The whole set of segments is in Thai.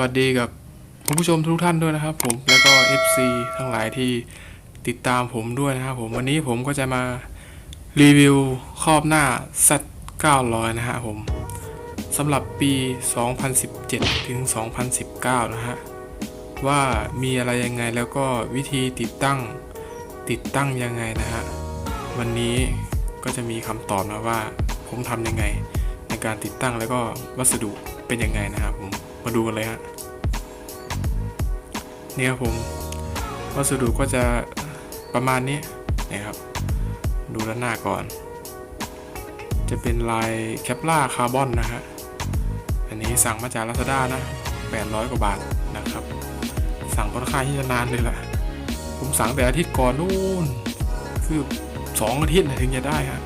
วัสดีกับคุณผู้ชมทุกท่านด้วยนะครับ ผมแล้วก็ FC ทั้งหลายที่ติดตามผมด้วยนะครับผมวันนี้ผมก็จะมารีวิวครอบหน้า Z 900นะฮะผมสำหรับปี 2017 ถึง 2019 นะฮะว่ามีอะไรยังไงแล้วก็วิธีติดตั้งติดตั้งยังไงนะฮะวันนี้ก็จะมีคำตอบนะว่าผมทำยังไงในการติดตั้งแล้วก็วัสดุเป็นยังไงนะครับผม มาดูกันเลยฮะเนี่ยครับผมวัสดุก็จะประมาณนี้นะครับ ดูด้านหน้าก่อน จะเป็นลายแคปล่าคาร์บอนนะฮะอันนี้สั่งมาจาก Lazada นะ 800 กว่าบาทนะครับ สั่งค่อนข้างที่จะนานเลยแหละผมสั่งแต่อาทิตย์ก่อนนู่นคือสองอาทิตย์ถึงจะได้ฮะ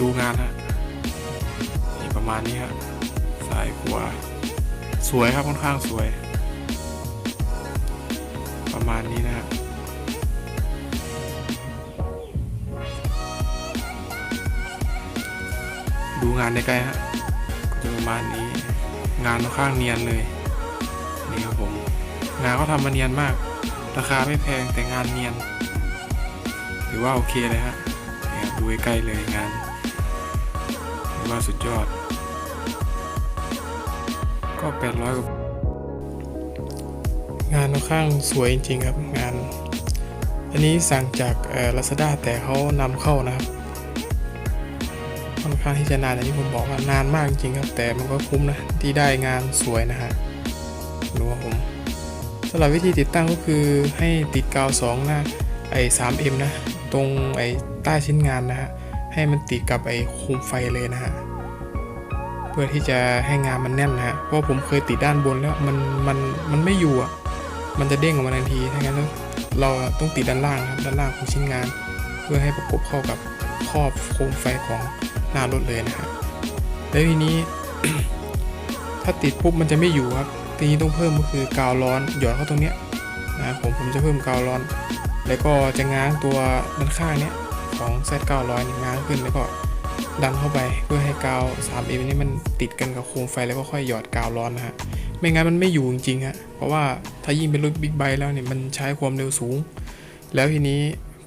ดูงานฮะนี่ประมาณนี้ครับสายขวา สวยครับค่อนข้างสวย ประมาณนี้นะฮะดูงานในใกล้ฮะก็จะประมาณนี้ งานค่อนข้างเนียนเลยนี่ครับผมงานเขาทำมาเนียนมาก ราคาไม่แพงแต่งานเนียนถือว่าโอเคเลยฮะดูใกล้ๆเลยงานถือว่าสุดยอด ก็800กว่างานค่อนข้างสวยจริงๆครับงาน อันนี้สั่งจากเอ่อ Lazada แต่เขานำเข้านะครับค่อนข้างที่จะนานอย่างที่ผมบอกว่านานมากจริงครับ แต่มันก็คุ้มนะที่ได้งานสวยนะฮะดูว่าผมสำหรับวิธีติดตั้งก็คือให้ติดกาว2หน้าไอ้ 3M นะ ตรงไอ้ใต้ชิ้นงานนะฮะให้มันติดกับไอ้โคมไฟเลยนะฮะ พื่อที่จะให้งานมันแน่นนะฮะเพราะผมเคยติดด้านบนแล้วมันมันมันไม่อยู่อะมันจะเด้งออกมาทันทีถ้างั้นเราต้องติดด้านล่างครับด้านล่างของชิ้นงาน เพื่อให้ประกบเข้ากับครอบโคมไฟของหน้ารถเลยนะฮะแล้วทีนี้ ถ้าติดปุ๊บมันจะไม่อยู่ครับทีนี้ต้องเพิ่มก็คือกาวร้อนหยอดเข้าตรงเนี้ยนะครับผมผมจะเพิ่มกาวร้อน แล้วก็จะง้างตัวด้านข้างเนี้ยของ Z900 เนี่ยง้างขึ้นแล้วก็ ดันเข้าไปเพื่อให้กาว 3M นี่มันติดกันกับโคมไฟแล้วก็ค่อยหยอดกาวร้อนนะฮะ ไม่งั้นมันไม่อยู่จริงๆฮะ เพราะว่าถ้ายิ่งเป็นรถบิ๊กไบค์แล้วเนี่ยมันใช้ความเร็วสูง แล้วทีนี้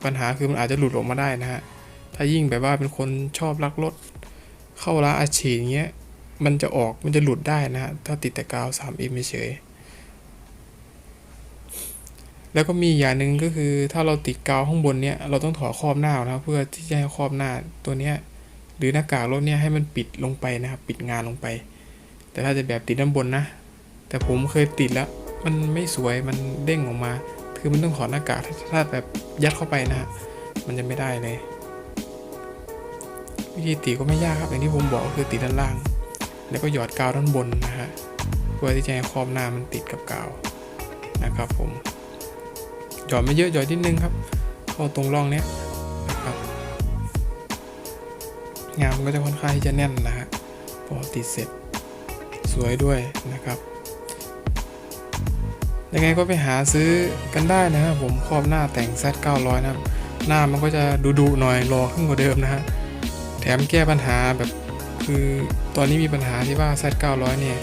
ปัญหาคือมันอาจจะหลุดออกมาได้นะฮะ ถ้ายิ่งแบบว่าเป็นคนชอบรักรถ เข้าร้านอาชีพเงี้ย มันจะออกมันจะหลุดได้นะฮะ ถ้าติดแต่กาว 3M เฉยแล้วก็มีอย่างหนึ่งก็คือถ้าเราติดกาวข้างบนเนี้ยเราต้องถอดครอบหน้านะเพื่อที่จะให้ครอบหน้าตัวเนี้ย หรือหน้ากากรถเนี่ยให้มันปิดลงไปนะครับปิดงานลงไป แต่ถ้าจะแบบติดด้านบนนะ แต่ผมเคยติดแล้ว มันไม่สวยมันเด้งออกมา คือมันต้องถอดหน้ากากถ้าถ้าแบบยัดเข้าไปนะฮะมันจะไม่ได้เลย วิธีติดก็ไม่ยากครับอย่างที่ผมบอกก็คือติดด้านล่าง แล้วก็หยอดกาวด้านบนนะฮะเพื่อที่จะให้ขอบหน้ามันติดกับกาวนะครับผมหยอดไม่เยอะหยอดนิดนึงครับเข้าตรงร่องเนี้ย งานมันก็จะค่อนข้างที่จะแน่นนะฮะพอติดเสร็จสวยด้วยนะครับยังไงก็ไปหาซื้อกันได้นะครับผมครอบหน้าแต่ง Z 900นะครับหน้ามันก็จะดุๆหน่อยรอขึ้นกว่าเดิมนะฮะแถมแก้ปัญหาแบบคือตอนนี้มีปัญหาที่ว่า Z 900เนี่ย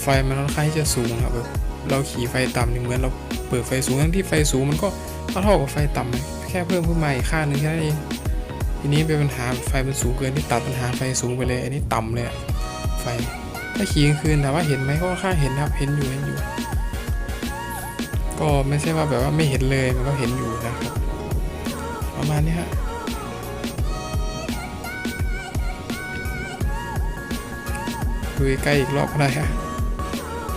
ไฟมันค่อนข้างที่จะสูงครับแบบเราขี่ไฟต่ำนี่เหมือนเราเปิดไฟสูงทั้งที่ไฟสูงมันก็เท่ากับไฟต่ำแค่เพิ่มขึ้นมาอีกค่าหนึ่งแค่นั้นเอง ทีนี้เป็นปัญหาไฟมันสูงเกินที่ตัดปัญหาไฟสูงไปเลย อันนี้ต่ำเลยอะไฟถ้าขี่กลางคืนถามว่าเห็นไหมก็ค่าเห็นครับเห็นอยู่เห็นอยู่ ก็ไม่ใช่ว่าแบบว่าไม่เห็นเลยมันก็เห็นอยู่นะครับประมาณนี้ฮะดูใกล้อีกรอบก็ได้ฮะ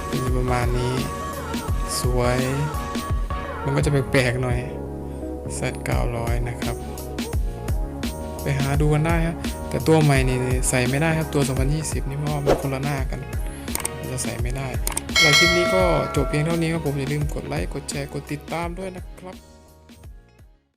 เป็นประมาณนี้ สวย มันก็จะแปลกๆหน่อย Z 900 นะครับ ไปหาดูกันได้ฮะแต่ตัวใหม่นี่ใส่ไม่ได้ครับตัว 2020 นี่เพราะว่ามันคนละหน้ากันมันจะใส่ไม่ได้สำหรับคลิปนี้ก็จบเพียงเท่านี้ครับผมอย่าลืมกดไลค์กดแชร์กดติดตามด้วยนะครับ